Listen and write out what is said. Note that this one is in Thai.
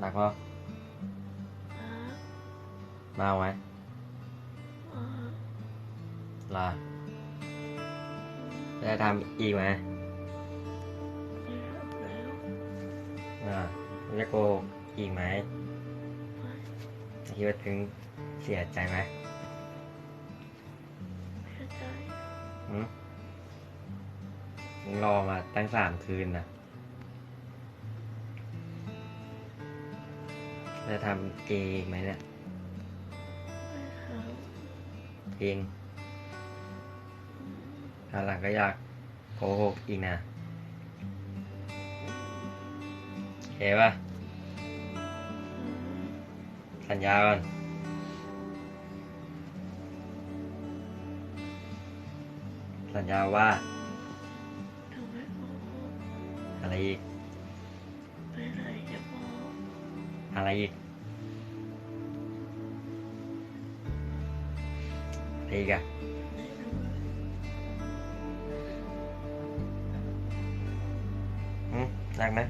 หนักปะรักมาเอาไหมรักลาจะทำอีกไหมไม่รักแล้วอ่าจะโกหกอีกไหมไม่คิดว่าถึงเสียใจไหมเสียใจหืมมึงรอมาตั้งสามคืนนะ จะทำเองไหมเนี่ยไม่ทเองคราวหลังก็อยากโกหกอีกนะโอเคป่ะำสัญญาก่อนสัญญาว่าทำไมบอกอะไรอีก อะไรอีกอะไรอีกอะไม่รู้อืมรักไหม